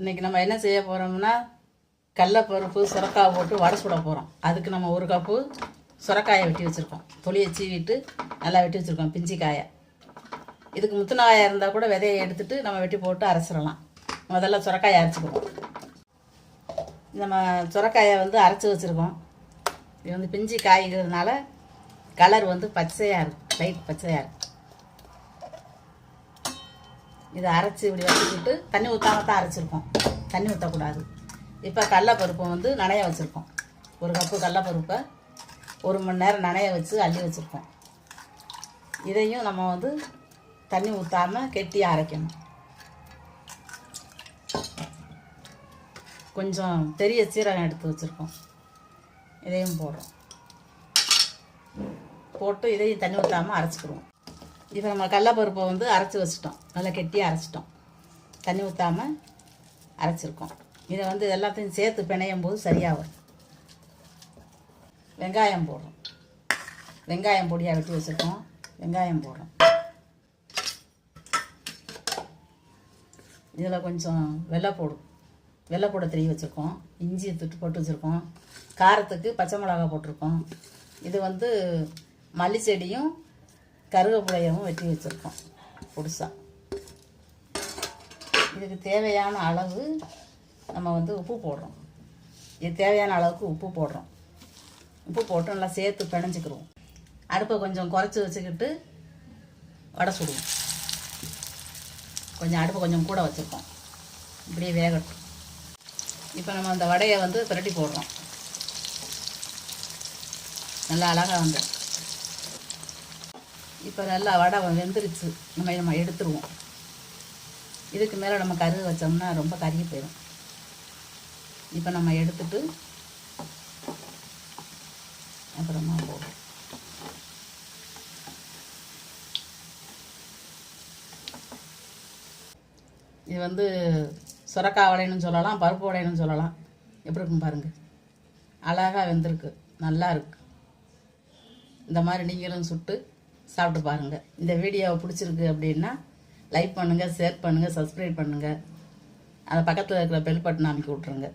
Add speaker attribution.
Speaker 1: இன்றைக்கி நம்ம என்ன செய்ய போகிறோம்னா கடலப்பருப்பு சுரக்காய் போட்டு வடை சுட போகிறோம் அதுக்கு நம்ம ஒரு கப்பு சுரக்காயை வெட்டி வச்சுருக்கோம். தொலியை சீவிட்டு நல்லா வெட்டி வச்சுருக்கோம் பிஞ்சி காயை இதுக்கு முத்துன காயாக இருந்தால் கூட விதையை எடுத்துகிட்டு நம்ம வெட்டி போட்டு அரைச்சிடலாம். முதல்ல சுரக்காயை அரைச்சிக்குவோம். நம்ம சுரக்காயை வந்து அரைச்சி வச்சுருக்கோம். இது வந்து பிஞ்சி காய்கிறதுனால கலர் வந்து பச்சையாக இருக்கும். லைட் பச்சையாக இருக்கும். இதை அரைச்சி இப்படி வச்சுக்கிட்டு தண்ணி ஊற்றாம தான் அரைச்சிருக்கோம். தண்ணி ஊற்றக்கூடாது இப்போ கடலப்பருப்பை வந்து நனைய வச்சுருக்கோம். ஒரு கப்பு கடலப்பருப்பை ஒரு மணி நேரம் நனைய வச்சு அள்ளி வச்சுருக்கோம். இதையும் நம்ம வந்து தண்ணி ஊற்றாம கெட்டி அரைக்கணும். கொஞ்சம் பெரிய சீரகம் எடுத்து வச்சுருக்கோம். இதையும் போடுறோம். போட்டு இதையும் தண்ணி ஊற்றாமல் அரைச்சிக்கிடுவோம். இப்போ நம்ம கடலப்பருப்பை வந்து அரைச்சி வச்சிட்டோம். நல்லா கெட்டியாக அரைச்சிட்டோம். தண்ணி ஊற்றாமல் அரைச்சிருக்கோம். இதை வந்து எல்லாத்தையும் சேர்த்து பிணையும் போது சரியாக வரும் வெங்காயம் போடுறோம். வெங்காயம் பொடியாக வெட்டி வச்சுருக்கோம். வெங்காயம் போடுறோம். இதில் கொஞ்சம் வெள்ளைப்பூடு வெள்ளைப்பூடை திரி வச்சுருக்கோம். இஞ்சி துட்டு போட்டு வச்சுருக்கோம். காரத்துக்கு பச்சை மிளகா போட்டிருக்கோம். இது வந்து மல்லி செடியும் கருவேப்பிலையவும் வெட்டி வச்சுருக்கோம் புதுசாக இதுக்கு தேவையான அளவு நம்ம வந்து உப்பு போடுறோம். இது தேவையான அளவுக்கு உப்பு போடுறோம். உப்பு போட்டு நல்லா சேர்த்து பிணைஞ்சிக்கிடுவோம் அடுப்பை கொஞ்சம் குறைச்சி வச்சுக்கிட்டு வடை சுடுவோம். கொஞ்சம் அடுப்பை கொஞ்சம் கூட வச்சுருக்கோம். இப்படியே வேகட்டும். இப்போ நம்ம அந்த வடையை வந்து பிரட்டி போடுறோம். நல்லா அழகாக வந்து இப்போ நல்லா வடை வெந்துருச்சு. நம்ம நம்ம எடுத்துருவோம். இதுக்கு மேலே நம்ம கருகு வச்சோம்னா ரொம்ப கருகி போயிடும் இப்போ நம்ம எடுத்துட்டு அப்புறமா போடுவோம் இது வந்து சுரக்காய் வடைன்னு சொல்லலாம் பருப்பு வடைன்னு சொல்லலாம். எப்படி இருக்கும் பாருங்கள் அழகாக வெந்திருக்கு. நல்லா இருக்கு. இந்த மாதிரி நீங்களும் சுட்டு சாப்பிட்டு பாருங்கள் இந்த வீடியோவை பிடிச்சிருக்கு அப்படின்னா லைக் பண்ணுங்கள் ஷேர் பண்ணுங்கள் சப்ஸ்கிரைப் பண்ணுங்கள் அதை பக்கத்தில் இருக்கிற பெல் பட்டன் அமைக்கி விட்ருங்க